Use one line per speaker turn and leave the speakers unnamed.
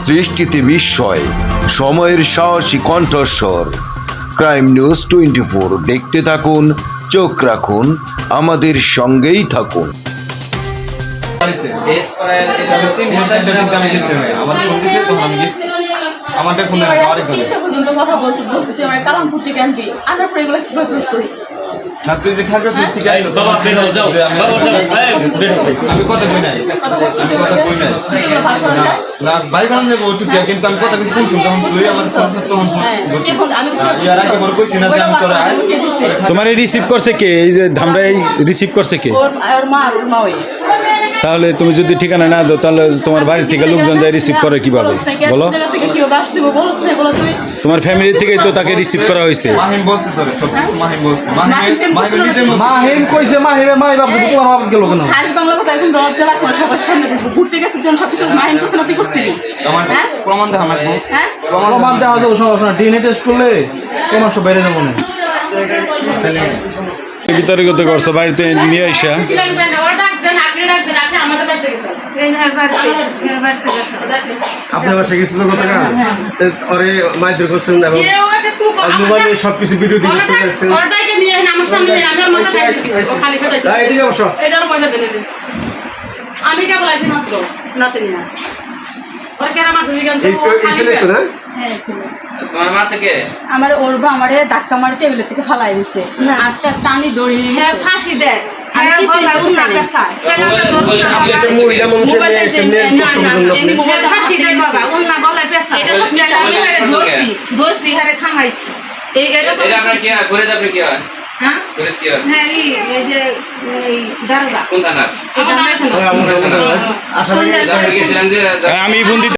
সৃষ্টিতে বিস্ময় সময়ের সাহসী কণ্ঠস্বর। ক্রাইম নিউজ টোয়েন্টি ফোর দেখতে থাকুন চোখ রাখুন আমাদের সঙ্গেই থাকুন।
বাড়িতে।
বেশ করে এটা
আমি তিন দিন চারটা দিন আমি গেছি ভাই। আমার ফোন দিছে তখন আমি গেছি আমারটা ফোনে রাখা আরেক ধরে
পর্যন্ত কথা বলছি বলছি তুই আমার কালামপুর থেকে আনবি আনার পরে এগুলো কি তুই
না তুই যে খাগড়া থেকে ঠিক আছে?
বাবা বের হও যাও। বাবা যাও। এই, বের হও।
আমি কথা কই নাই। আমি কথা কই নাই। না বাড়ি কারণ যাব? একটু
হ্যাঁ?
কিন্তু আমি কথা কিছু শুনছি তখন তুই আমার সাথে তখন
হ্যাঁ, আমি
ইয়ার আগে বড় কইছি না যে আমি তোরা।
কে
তোমার রিসিভ করছে কে? এই যে ধামরাই রিসিভ করছে কে?
ওর মা ওর মা ওই।
তাহলে তুমি যদি ঠিকানা না দাও তাহলে তোমার বাড়ি থেকে লোকজন যায় রিসিভ করে কীভাবে? বলো। তোমার ফ্যামিলি থেকেই তো তাকে রিসিভ করা হয়েছে।
মাহিম বলছে তোরে সব কিছু মাহিম বলছে।
মাহিম
মাহিম
কেন
মাহিম
বলছিল
নিজে
না?
বলছে
মাহিম কইছে মাহিমে মাই বাপ
এই,
তোমার বাপ গেল কেন
হাস বাংলা কথা এখন রব জ্বালা করে সবার সামনে ঘুরতে গেছে যখন সবকিছু মাহিন করছে না। তুই করছিলি
আমার
হ্যাঁ?
প্রমাণ
হ্যাঁ
প্রমাণ দেওয়া যাবে সমস্যা না ডিএনএ টেস্ট করলে প্রমাণ সব বেড়ে যাব না।
বিতর্কিত করছ বাড়িতে নিয়ে আইসা।
আপনার বাসায় গেছিল কত টাকা ওরে মারধর করছেন এবং মোবাইলে সবকিছু ভিডিও ডিলিট করে রাখছেন না, এদিকে বসো।
আমি কে বলাইছি মাত্র নাতিনি না। ওর কেন আমার দুই গান
তো না?
হ্যাঁ আমার ওর আমারে ধাক্কা মারি টেবিলের থেকে ফালাই দিছে। আটটা টানি দড়ি
হ্যাঁ ফাঁসি দেয়।
আমি
হ্যাঁ হ্যাঁ, ফাঁসি দেয় আমি এই
আমি ফোন দিতে